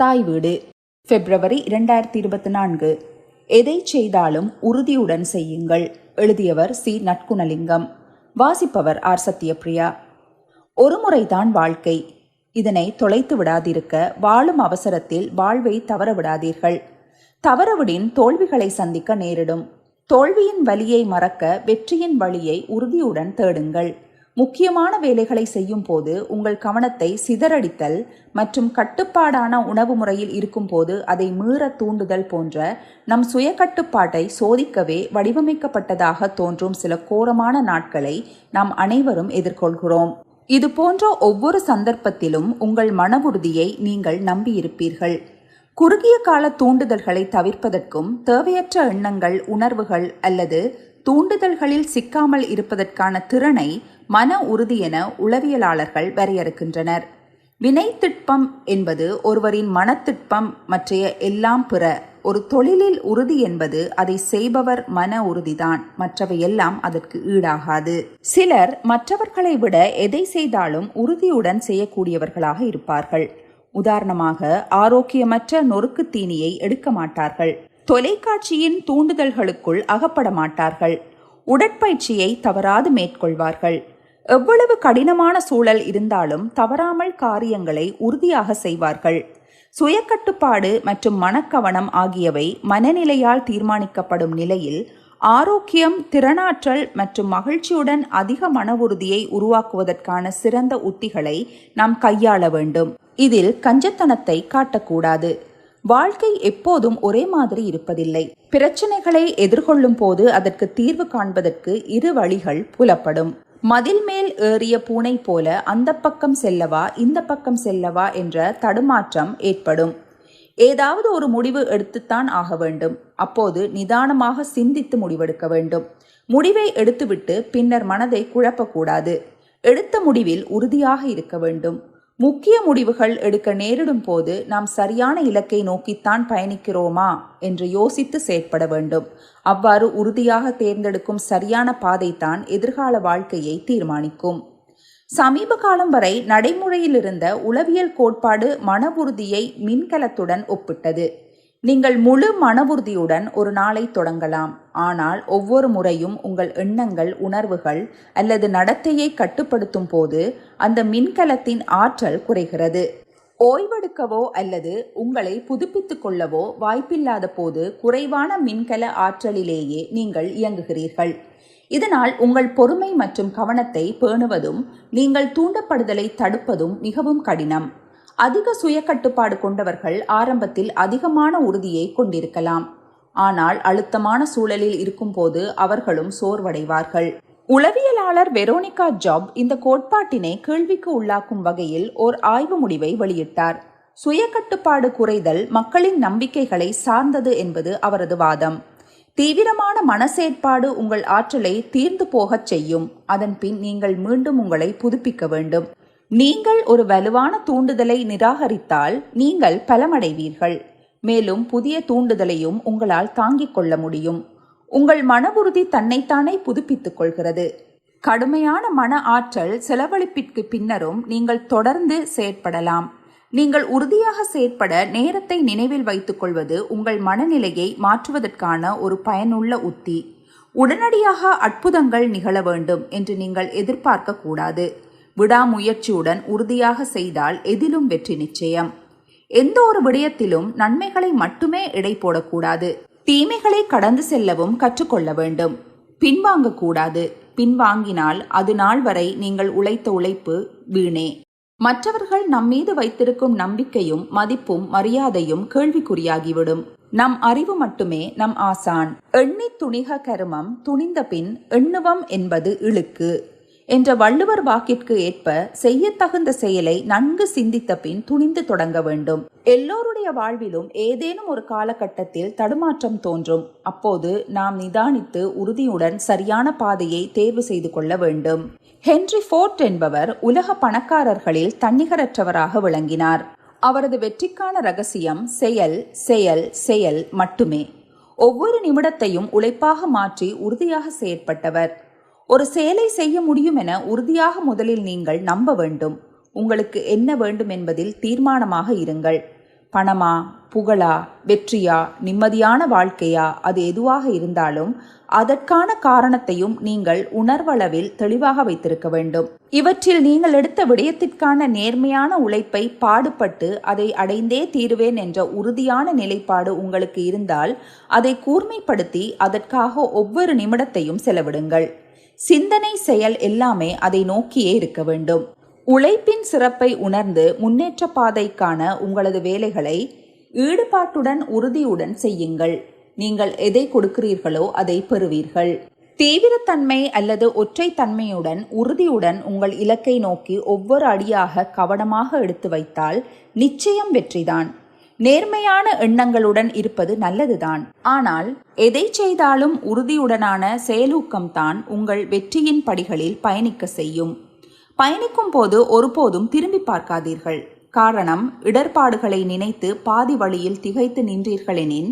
தாய் வீடு. பிப்ரவரி இரண்டாயிரத்தி இருபத்தி நான்கு. எதை செய்தாலும் உறுதியுடன் செய்யுங்கள் எழுதியவர் சி. நட்குணலிங்கம். வாசிப்பவர் ஆர். சத்யபிரியா ஒரு முறைதான் வாழ்க்கை. இதனை தொலைத்து விடாதிருக்க வாழும் அவசரத்தில் வாழ்வை தவற விடாதீர்கள். தவறவிடின் தோல்விகளை சந்திக்க நேரிடும். தோல்வியின் வலியை மறக்க வெற்றியின் வழியை உறுதியுடன் தேடுங்கள். முக்கியமான வேலைகளை செய்யும் போது உங்கள் கவனத்தை சிதறடித்தல் மற்றும் கட்டுப்பாடான உணவு முறையில் இருக்கும்போது அதை மீற தூண்டுதல் போன்ற நம் சுய கட்டுப்பாட்டை சோதிக்கவே வடிவமைக்கப்பட்டதாக தோன்றும் சில கோரமான நாட்களை நாம் அனைவரும் எதிர்கொள்கிறோம். இது போன்ற ஒவ்வொரு சந்தர்ப்பத்திலும் உங்கள் மன உறுதியை நீங்கள் நம்பியிருப்பீர்கள். குறுகிய கால தூண்டுதல்களை தவிர்ப்பதற்கும் தேவையற்ற எண்ணங்கள் உணர்வுகள் அல்லது தூண்டுதல்களில் சிக்காமல் இருப்பதற்கான திறனை மன உறுதி என உளவியலாளர்கள் வரையறுக்கின்றனர். வினைத்திட்பம் என்பது ஒருவரின் மனத்திட்பம் மற்றைய எல்லாம் பிற ஒரு தொழிலில் உறுதி என்பது அதை செய்பவர் மன உறுதிதான் மற்றவையெல்லாம் அதற்கு ஈடாகாது. சிலர் மற்றவர்களை விட எதை செய்தாலும் உறுதியுடன் செய்யக்கூடியவர்களாக இருப்பார்கள். உதாரணமாக ஆரோக்கியமற்ற நொறுக்கு தீனியை எடுக்க மாட்டார்கள். தொலைக்காட்சியின் தூண்டுதல்களுக்குள் அகப்பட மாட்டார்கள். உடற்பயிற்சியை தவறாது மேற்கொள்வார்கள். எவ்வளவு கடினமான சூழல் இருந்தாலும் தவறாமல் காரியங்களை உறுதியாக செய்வார்கள். சுயக்கட்டுப்பாடு மற்றும் மனக்கவனம் ஆகியவை மனநிலையால் தீர்மானிக்கப்படும் நிலையில் ஆரோக்கியம் திறனாற்றல் மற்றும் மகிழ்ச்சியுடன் அதிக மன உறுதியை உருவாக்குவதற்கான சிறந்த உத்திகளை நாம் கையாள வேண்டும். இதில் கஞ்சத்தனத்தை காட்டக்கூடாது. வாழ்க்கை எப்போதும் ஒரே மாதிரி இருப்பதில்லை. பிரச்சனைகளை எதிர்கொள்ளும் போது அதற்கு தீர்வு காண்பதற்கு இரு வழிகள் புலப்படும். மதில் மேல் ஏறிய பூனை போல அந்த பக்கம் செல்லவா இந்த பக்கம் செல்லவா என்ற தடுமாற்றம் ஏற்படும். ஏதாவது ஒரு முடிவு எடுத்துத்தான் ஆக வேண்டும். அப்போது நிதானமாக சிந்தித்து முடிவெடுக்க வேண்டும். முடிவை எடுத்துவிட்டு பின்னர் மனதை குழப்பக்கூடாது. எடுத்த முடிவில் உறுதியாக இருக்க வேண்டும். முக்கிய முடிவுகள் எடுக்க நேரிடும் போது நாம் சரியான இலக்கை நோக்கித்தான் பயணிக்கிறோமா என்று யோசித்து செயற்பட வேண்டும். அவ்வாறு உறுதியாக தேர்ந்தெடுக்கும் சரியான பாதைத்தான் எதிர்கால வாழ்க்கையை தீர்மானிக்கும். சமீப காலம் வரை நடைமுறையில் இருந்த உளவியல் கோட்பாடு மன உறுதியை மின்கலத்துடன் ஒப்பிட்டது. நீங்கள் முழு மன உறுதியுடன் ஒரு நாளை தொடங்கலாம். ஆனால் ஒவ்வொரு முறையும் உங்கள் எண்ணங்கள் உணர்வுகள் அல்லது நடத்தையை கட்டுப்படுத்தும் போது அந்த மின்கலத்தின் ஆற்றல் குறைகிறது. ஓய்வெடுக்கவோ அல்லது உங்களை புதுப்பித்துக் கொள்ளவோ வாய்ப்பில்லாத போது குறைவான மின்கல ஆற்றலிலேயே நீங்கள் இயங்குகிறீர்கள். இதனால் உங்கள் பொறுமை மற்றும் கவனத்தை பேணுவதும் நீங்கள் தூண்டப்படுதலை தடுப்பதும் மிகவும் கடினம். அதிக சுய கட்டுப்பாடு கொண்டவர்கள் ஆரம்பத்தில் அதிகமான உறுதியை கொண்டிருக்கலாம். ஆனால் அழுத்தமான சூழலில் இருக்கும்போது அவர்களும் சோர்வடைவார்கள். உளவியலாளர் வெரோனிகா ஜாப் இந்த கோட்பாட்டினை கேள்விக்கு உள்ளாக்கும் வகையில் ஓர் ஆய்வு முடிவை வெளியிட்டார். சுய கட்டுப்பாடு குறைதல் மக்களின் நம்பிக்கைகளை சார்ந்தது என்பது அவரது வாதம். தீவிரமான மனசேற்பாடு உங்கள் ஆற்றலை தீர்ந்து போகச் செய்யும். அதன் பின் நீங்கள் மீண்டும் உங்களை புதுப்பிக்க வேண்டும். நீங்கள் ஒரு வலுவான தூண்டுதலை நிராகரித்தால் நீங்கள் பலமடைவீர்கள். மேலும் புதிய தூண்டுதலையும் உங்களால் தாங்கிக் கொள்ள முடியும். உங்கள் மன உறுதி தன்னைத்தானே புதுப்பித்துக் கொள்கிறது. கடுமையான மன ஆற்றல் செலவழிப்பிற்கு பின்னரும் நீங்கள் தொடர்ந்து செயற்படலாம். நீங்கள் உறுதியாக செயற்பட நேரத்தை நினைவில் வைத்துக் கொள்வது உங்கள் மனநிலையை மாற்றுவதற்கான ஒரு பயனுள்ள உத்தி. உடனடியாக அற்புதங்கள் நிகழ வேண்டும் என்று நீங்கள் எதிர்பார்க்க கூடாது. விடாமுயற்சியுடன் உறுதியாக செய்தால் எதிலும் வெற்றி நிச்சயம். எந்த ஒரு விடயத்திலும் நன்மைகளை மட்டுமே எடை போடக்கூடாது. தீமைகளை கடந்து செல்லவும் கற்றுக்கொள்ள வேண்டும். பின்வாங்கக்கூடாது. பின்வாங்கினால் அது நாள் வரை நீங்கள் உழைத்த உழைப்பு வீணே. மற்றவர்கள் நம் மீது வைத்திருக்கும் நம்பிக்கையும் மதிப்பும் மரியாதையும் கேள்விக்குறியாகிவிடும். நம் அறிவு மட்டுமே நம் ஆசான். எண்ணி துணிக கருமம் துணிந்த பின் எண்ணுவம் என்பது இழுக்கு. என்ற வள்ளுவர் வாக்கிற்கு ஏற்ப செய்யத்தகுந்த செயலை நன்கு சிந்தித்த பின் துணிந்து தொடங்க வேண்டும். எல்லோருடைய வாழ்விலும் ஏதேனும் ஒரு காலகட்டத்தில் தடுமாற்றம் தோன்றும். அப்போது நாம் நிதானித்து உறுதியுடன் சரியான பாதையை தேர்வு செய்து கொள்ள வேண்டும். ஹென்றி ஃபோர்ட் என்பவர் உலக பணக்காரர்களில் தன்னிகரற்றவராக விளங்கினார். அவரது வெற்றிக்கான ரகசியம் செயல் செயல் செயல் மட்டுமே. ஒவ்வொரு நிமிடத்தையும் உழைப்பாக மாற்றி உறுதியாக செயற்பட்டவர். ஒரு செயலை செய்ய முடியும் என உறுதியாக முதலில் நீங்கள் நம்ப வேண்டும். உங்களுக்கு என்ன வேண்டும் என்பதில் தீர்மானமாக இருங்கள். பணமா புகழா வெற்றியா நிம்மதியான வாழ்க்கையா அது எதுவாக இருந்தாலும் அதற்கான காரணத்தையும் நீங்கள் உணர்வளவில் தெளிவாக வைத்திருக்க வேண்டும். இவற்றில் நீங்கள் எடுத்த விடயத்திற்கான நேர்மையான உழைப்பை பாடுபட்டு அதை அடைந்தே தீருவேன் என்ற உறுதியான நிலைப்பாடு உங்களுக்கு இருந்தால் அதை கூர்மைப்படுத்தி அதற்காக ஒவ்வொரு நிமிடத்தையும் செலவிடுங்கள். சிந்தனை செயல் எல்லாமே அதை நோக்கியே இருக்க வேண்டும். உழைப்பின் சிறப்பை உணர்ந்து முன்னேற்ற பாதைக்கான உங்களது வேலைகளை ஈடுபாட்டுடன் உறுதியுடன் செய்யுங்கள். நீங்கள் எதை கொடுக்கிறீர்களோ அதை பெறுவீர்கள். தீவிரத்தன்மை அல்லது ஒற்றைத்தன்மையுடன் உறுதியுடன் உங்கள் இலக்கை நோக்கி ஒவ்வொரு அடியாக கவனமாக எடுத்து வைத்தால் நிச்சயம் வெற்றிதான். நேர்மையான எண்ணங்களுடன் இருப்பது நல்லதுதான். ஆனால் எதை செய்தாலும் உறுதியுடனான செயலூக்கம்தான் உங்கள் வெற்றியின் படிகளில் பயணிக்க செய்யும். பயணிக்கும் போது ஒருபோதும் திரும்பி பார்க்காதீர்கள். காரணம் இடர்பாடுகளை நினைத்து பாதி வழியில் திகைத்து நின்றீர்களெனின்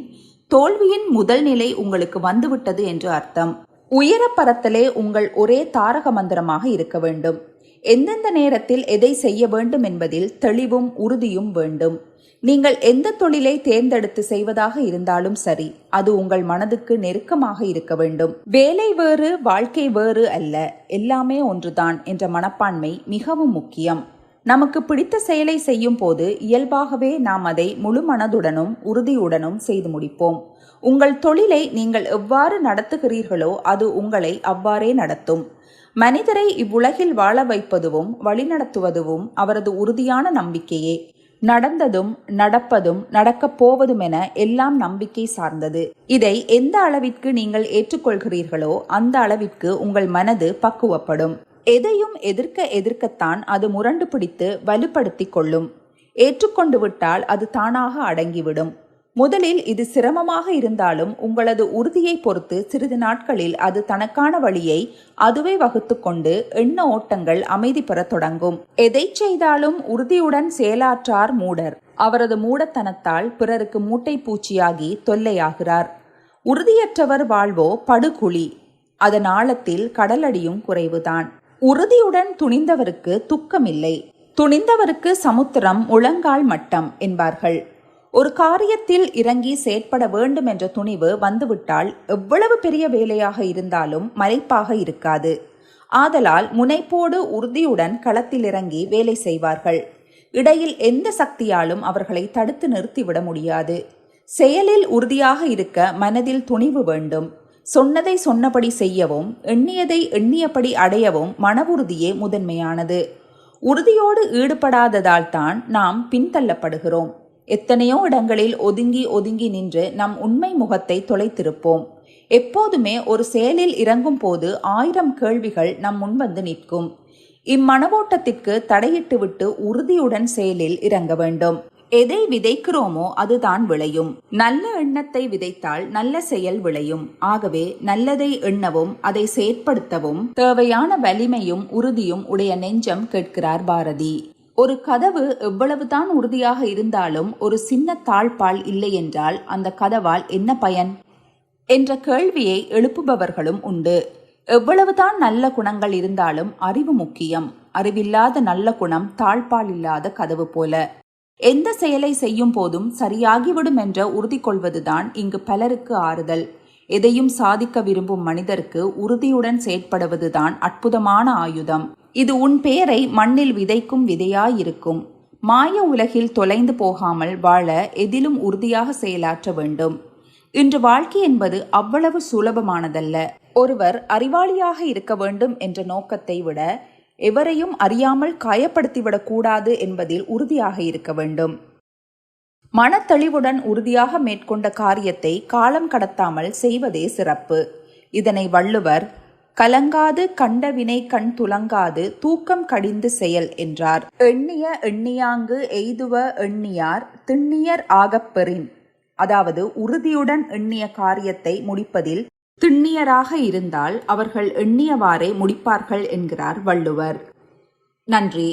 தோல்வியின் முதல் நிலை உங்களுக்கு வந்துவிட்டது என்று அர்த்தம். உயர பரத்தலே உங்கள் ஒரே தாரக மந்திரமாக இருக்க வேண்டும். எந்தெந்த நேரத்தில் எதை செய்ய வேண்டும் என்பதில் தெளிவும் உறுதியும் வேண்டும். நீங்கள் எந்த தொழிலை தேர்ந்தெடுத்து செய்வதாக இருந்தாலும் சரி அது உங்கள் மனதுக்கு நெருக்கமாக இருக்க வேண்டும். வேலை வேறு வாழ்க்கை வேறு அல்ல எல்லாமே ஒன்றுதான் என்ற மனப்பான்மை மிகவும் முக்கியம். நமக்கு பிடித்த செயலை செய்யும் போது இயல்பாகவே நாம் அதை முழு மனதுடனும் உறுதியுடனும் செய்து முடிப்போம். உங்கள் தொழிலை நீங்கள் எவ்வாறு நடத்துகிறீர்களோ அது உங்களை அவ்வாறே நடத்தும். மனிதரை இவ்வுலகில் வாழ வைப்பதுவும் வழிநடத்துவதுவும் அவரது உறுதியான நம்பிக்கையே. நடந்ததும் நடப்பதும் நடக்கப் போவதும் என எல்லாம் நம்பிக்கை சார்ந்தது. இதை எந்த அளவிற்கு நீங்கள் ஏற்றுக்கொள்கிறீர்களோ அந்த அளவிற்கு உங்கள் மனது பக்குவப்படும். எதையும் எதிர்க்க எதிர்க்கத்தான் அது முரண்டு பிடித்து வலுப்படுத்தி கொள்ளும். ஏற்றுக்கொண்டு விட்டால் அது தானாக அடங்கிவிடும். முதலில் இது சிரமமாக இருந்தாலும் உங்களது உறுதியை பொறுத்து சிறிது நாட்களில் அது தனக்கான வழியை அதுவே வகுத்து கொண்டு எண்ண ஓட்டங்கள் அமைதி பெறத் தொடங்கும். எதை செய்தாலும் உறுதியுடன் செயலாற்றார் மூடர். அவரது மூடத்தனத்தால் பிறருக்கு மூட்டை பூச்சியாகி தொல்லையாகிறார். உறுதியற்றவர் வாழ்வோ படுகுழி. அதன் ஆழத்தில் கடலடியும் குறைவுதான். உறுதியுடன் துணிந்தவருக்கு துக்கமில்லை. துணிந்தவருக்கு சமுத்திரம் முழங்கால் மட்டம் என்பார்கள். ஒரு காரியத்தில் இறங்கி செயற்பட வேண்டும் என்ற துணிவு வந்துவிட்டால் எவ்வளவு பெரிய வேலையாக இருந்தாலும் மறைப்பாக இருக்காது. ஆதலால் முனைப்போடு உறுதியுடன் களத்தில் இறங்கி வேலை செய்வார்கள். இடையில் எந்த சக்தியாலும் அவர்களை தடுத்து நிறுத்திவிட முடியாது. செயலில் உறுதியாக இருக்க மனதில் துணிவு வேண்டும். சொன்னதை சொன்னபடி செய்யவும் எண்ணியதை எண்ணியபடி அடையவும் மன உறுதியே முதன்மையானது. உறுதியோடு ஈடுபடாததால் தான் நாம் பின்தள்ளப்படுகிறோம். எத்தனையோ இடங்களில் ஒதுங்கி ஒதுங்கி நின்று நம் உண்மை முகத்தை தொலைத்திருப்போம். எப்போதுமே ஒரு செயலில் இறங்கும் போது ஆயிரம் கேள்விகள் நம் முன்வந்து நிற்கும். இம்மனவோட்டத்திற்கு தடையிட்டுவிட்டு உறுதியுடன் செயலில் இறங்க வேண்டும். எதை விதைக்கிறோமோ அதுதான் விளையும். நல்ல எண்ணத்தை விதைத்தால் நல்ல செயல் விளையும். ஆகவே நல்லதை எண்ணவும் அதை செயற்படுத்தவும் தேவையான வலிமையும் உறுதியும் உடைய நெஞ்சம் கேட்கிறார் பாரதி. ஒரு கதவு எவ்வளவுதான் உறுதியாக இருந்தாலும் ஒரு சின்ன தாழ்பால் இல்லை என்றால் அந்த கதவால் என்ன பயன்? என்ற கேள்வியை எழுப்புபவர்களும் உண்டு. எவ்வளவுதான் நல்ல குணங்கள் இருந்தாலும் அறிவு முக்கியம். அறிவில்லாத நல்ல குணம் தாழ்பால் இல்லாத கதவு போல. எந்த செயலை செய்யும் போதும் சரியாகிவிடும் என்ற உறுதி கொள்வதுதான் இங்கு பலருக்கு ஆறுதல். எதையும் சாதிக்க விரும்பும் மனிதருக்கு உறுதியுடன் செயற்படுவதுதான் அற்புதமான ஆயுதம். இது உன் பெயரை மண்ணில் விதைக்கும் விதையாயிருக்கும். மாய உலகில் தொலைந்து போகாமல் வாழ எதிலும் உறுதியாக செயலாற்ற வேண்டும். இன்று வாழ்க்கை என்பது அவ்வளவு சுலபமானதல்ல. ஒருவர் அறிவாளியாக இருக்க வேண்டும் என்ற நோக்கத்தை விட எவரையும் அறியாமல் காயப்படுத்திவிடக் கூடாது என்பதில் உறுதியாக இருக்க வேண்டும். மனத்தெளிவுடன் உறுதியாக மேற்கொண்ட காரியத்தை காலம் கடத்தாமல் செய்வதே சிறப்பு. இதனை வள்ளுவர் கலங்காது கண்ட வினை கண் துலங்காது தூக்கம் கடிந்து செயல் என்றார். எண்ணிய எண்ணியாங்கு எய்துவ எண்ணியார் திண்ணியர் ஆகப்பெறின் அதாவது உறுதியுடன் எண்ணிய காரியத்தை முடிப்பதில் திண்ணியராக இருந்தால் அவர்கள் எண்ணியவாறே முடிப்பார்கள் என்கிறார் வள்ளுவர். நன்றி.